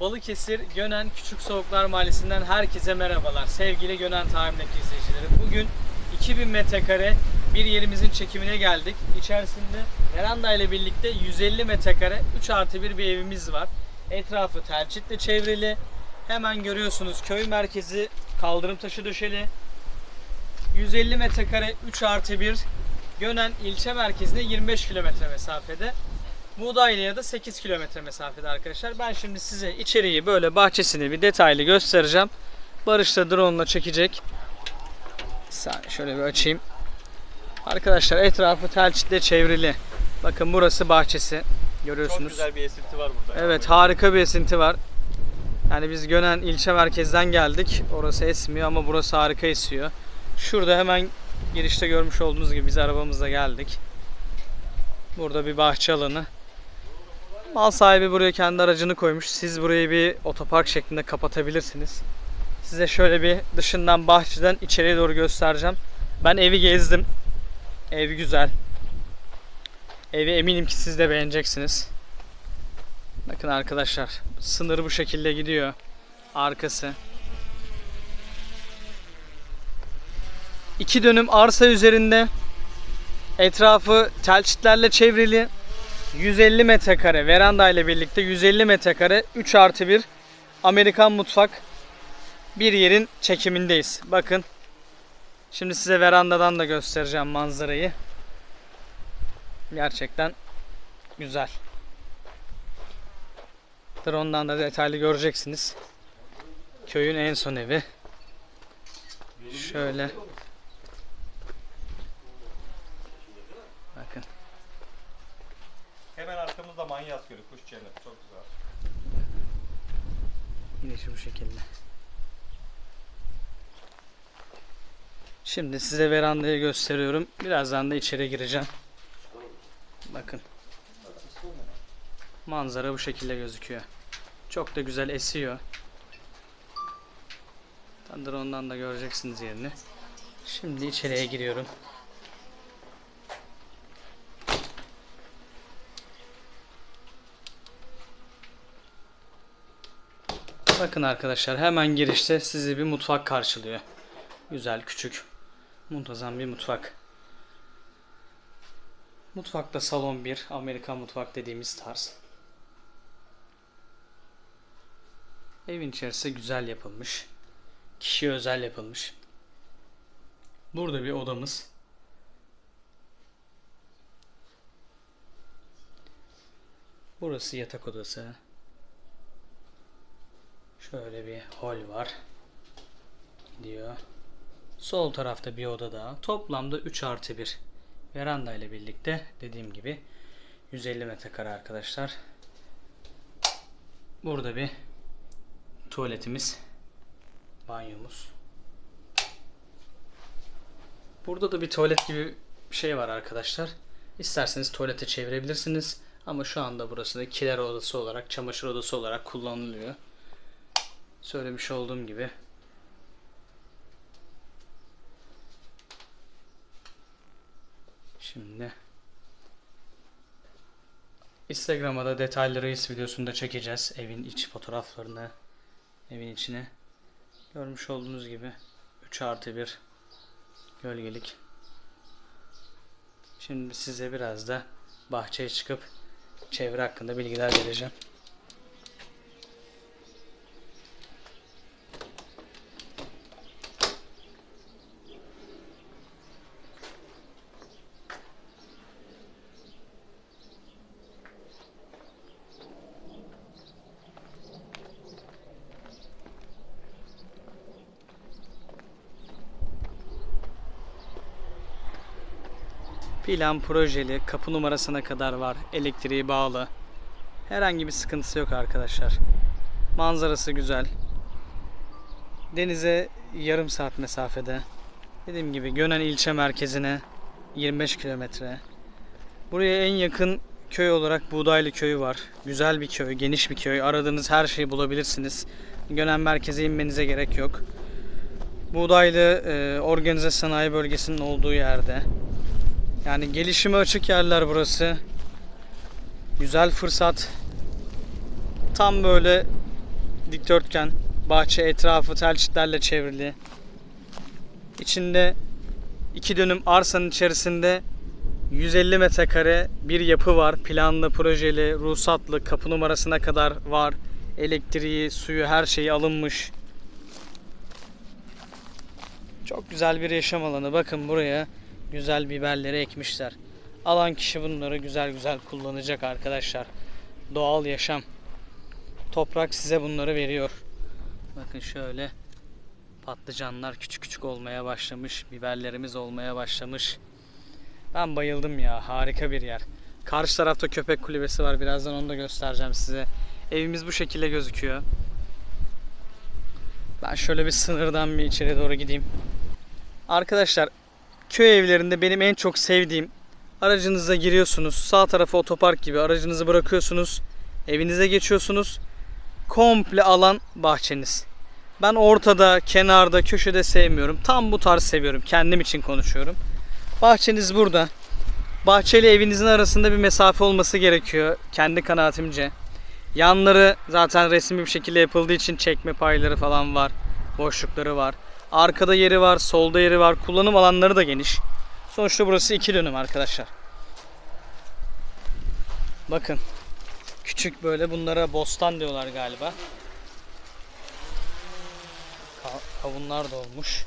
Balıkesir Gönen Küçük Soğuklar Mahallesi'nden herkese merhabalar. Sevgili Gönen Tahammül'deki izleyicileri. Bugün 2000 metrekare bir yerimizin çekimine geldik. İçerisinde veranda ile birlikte 150 metrekare 3 artı 1 bir evimiz var. Etrafı telçitle çevrili. Hemen görüyorsunuz köy merkezi kaldırım taşı döşeli. 150 metrekare 3 artı 1 Gönen ilçe merkezine 25 kilometre mesafede. Buğdaylı'ya da 8 kilometre mesafede arkadaşlar. Ben şimdi size içeriği böyle bahçesini bir detaylı göstereceğim. Barış da drone ile çekecek. Bir şöyle bir açayım. Arkadaşlar etrafı telçitle çevrili. Bakın burası bahçesi. Görüyorsunuz. Çok güzel bir esinti var burada. Evet harika bir esinti var. Yani biz Gönen ilçe merkezden geldik. Orası esmiyor ama burası harika esiyor. Şurada hemen girişte görmüş olduğunuz gibi biz arabamızla geldik. Burada bir bahçe alanı. Mal sahibi buraya kendi aracını koymuş. Siz burayı bir otopark şeklinde kapatabilirsiniz. Size şöyle bir dışından bahçeden içeriye doğru göstereceğim. Ben evi gezdim. Ev güzel. Evi eminim ki siz de beğeneceksiniz. Bakın arkadaşlar sınır bu şekilde gidiyor. Arkası. İki dönüm arsa üzerinde etrafı telçitlerle çevrili 150 metrekare veranda ile birlikte 150 metrekare 3 artı 1 Amerikan mutfak bir yerin çekimindeyiz. Bakın şimdi size verandadan da göstereceğim manzarayı. Gerçekten güzel. Drone'dan da detaylı göreceksiniz. Köyün en son evi. Şöyle. Bakın. Hemen arkamızda Manyas Gölü, kuş cenneti. Çok güzel. Yine şu şekilde. Şimdi size verandayı gösteriyorum. Birazdan da içeri gireceğim. Bakın. Manzara bu şekilde gözüküyor. Çok da güzel esiyor. Tandır ondan da göreceksiniz yerini. Şimdi içeriye giriyorum. Bakın arkadaşlar hemen girişte sizi bir mutfak karşılıyor. Güzel, küçük, muntazam bir mutfak. Mutfakta salon bir, Amerikan mutfak dediğimiz tarz. Evin içerisi güzel yapılmış. Kişiye özel yapılmış. Burada bir odamız. Burası yatak odası. Şöyle bir hol var. Gidiyor. Sol tarafta bir oda daha. Toplamda 3 artı 1. Veranda ile birlikte dediğim gibi 150 metrekare arkadaşlar. Burada bir tuvaletimiz. Banyomuz. Burada da bir tuvalet gibi bir şey var arkadaşlar. İsterseniz tuvalete çevirebilirsiniz. Ama şu anda burası da kiler odası olarak, çamaşır odası olarak kullanılıyor. Söylemiş olduğum gibi Şimdi Instagram'a da detaylı reis videosunu da çekeceğiz. Evin iç fotoğraflarını evin içine görmüş olduğunuz gibi 3 artı 1 gölgelik. Şimdi size biraz da bahçeye çıkıp çevre hakkında bilgiler vereceğim. Plan projeli, kapı numarasına kadar var. Elektriği bağlı. Herhangi bir sıkıntısı yok arkadaşlar. Manzarası güzel. Denize yarım saat mesafede. Dediğim gibi Gönen ilçe merkezine 25 kilometre. Buraya en yakın köy olarak Buğdaylı köyü var. Güzel bir köy, geniş bir köy. Aradığınız her şeyi bulabilirsiniz. Gönen merkeze inmenize gerek yok. Buğdaylı e, organize sanayi bölgesinin olduğu yerde. Yani gelişime açık yerler burası. Güzel fırsat. Tam böyle dikdörtgen. Bahçe etrafı tel çitlerle çevrili. İçinde iki dönüm arsanın içerisinde 150 metrekare bir yapı var. Planlı, projeli, ruhsatlı, kapı numarasına kadar var. Elektriği, suyu, her şeyi alınmış. Çok güzel bir yaşam alanı. Bakın buraya güzel biberleri ekmişler. Alan kişi bunları güzel güzel kullanacak arkadaşlar. Doğal yaşam. Toprak size bunları veriyor. Bakın şöyle patlıcanlar küçük küçük olmaya başlamış. Biberlerimiz olmaya başlamış. Ben bayıldım ya. Harika bir yer. Karşı tarafta köpek kulübesi var. Birazdan onu da göstereceğim size. Evimiz bu şekilde gözüküyor. Ben şöyle bir sınırdan bir içeri doğru gideyim. Arkadaşlar köy evlerinde benim en çok sevdiğim aracınıza giriyorsunuz. Sağ tarafa otopark gibi aracınızı bırakıyorsunuz. Evinize geçiyorsunuz. Komple alan bahçeniz. Ben ortada, kenarda, köşede sevmiyorum. Tam bu tarz seviyorum. Kendim için konuşuyorum. Bahçeniz burada. Bahçeyle evinizin arasında bir mesafe olması gerekiyor. Kendi kanaatimce. Yanları zaten resmi bir şekilde yapıldığı için çekme payları falan var. Boşlukları var. Arkada yeri var, solda yeri var. Kullanım alanları da geniş. Sonuçta burası iki dönüm arkadaşlar. Bakın. Küçük böyle bunlara bostan diyorlar galiba. Ka- kavunlar da olmuş.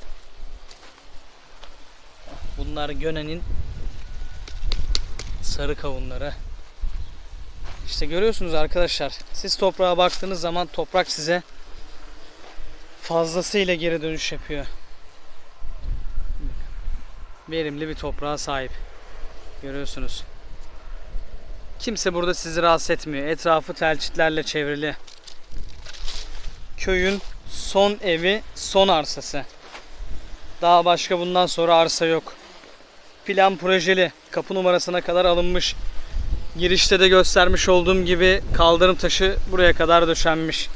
Bunlar Gönen'in sarı kavunları. İşte görüyorsunuz arkadaşlar. Siz toprağa baktığınız zaman toprak size fazlasıyla geri dönüş yapıyor. Verimli bir toprağa sahip. Görüyorsunuz. Kimse burada sizi rahatsız etmiyor. Etrafı telçitlerle çevrili. Köyün son evi, son arsası. Daha başka bundan sonra arsa yok. Plan projeli. Kapı numarasına kadar alınmış. Girişte de göstermiş olduğum gibi kaldırım taşı buraya kadar döşenmiş.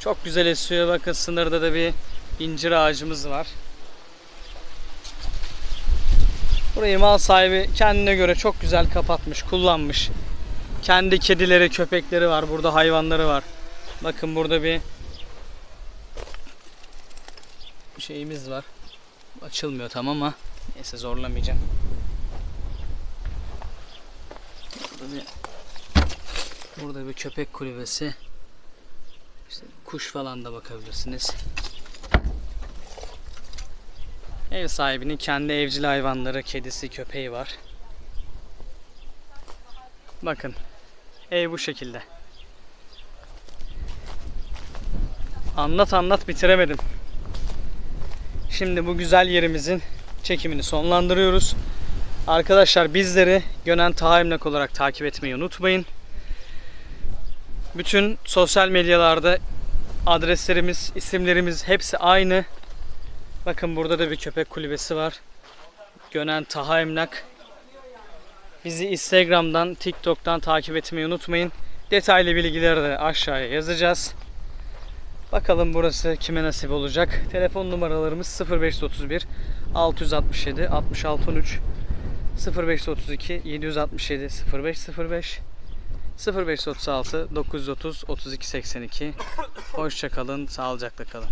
Çok güzel esiyor. Bakın sınırda da bir incir ağacımız var. Burayı mal sahibi kendine göre çok güzel kapatmış, kullanmış. Kendi kedileri, köpekleri var. Burada hayvanları var. Bakın burada bir şeyimiz var. Açılmıyor tam ama neyse zorlamayacağım. Burada bir burada bir köpek kulübesi. İşte kuş falan da bakabilirsiniz. Ev sahibinin kendi evcil hayvanları, kedisi, köpeği var. Bakın. Ev bu şekilde. Anlat anlat bitiremedim. Şimdi bu güzel yerimizin çekimini sonlandırıyoruz. Arkadaşlar bizleri Gönen Tahammülak olarak takip etmeyi unutmayın. Bütün sosyal medyalarda adreslerimiz, isimlerimiz hepsi aynı. Bakın burada da bir köpek kulübesi var. Gönen Taha Emlak. Bizi Instagram'dan, TikTok'tan takip etmeyi unutmayın. Detaylı bilgileri de aşağıya yazacağız. Bakalım burası kime nasip olacak. Telefon numaralarımız 0531 667 6613 0532 767 0505 0536 930 3282 Hoşça kalın, sağlıcakla kalın.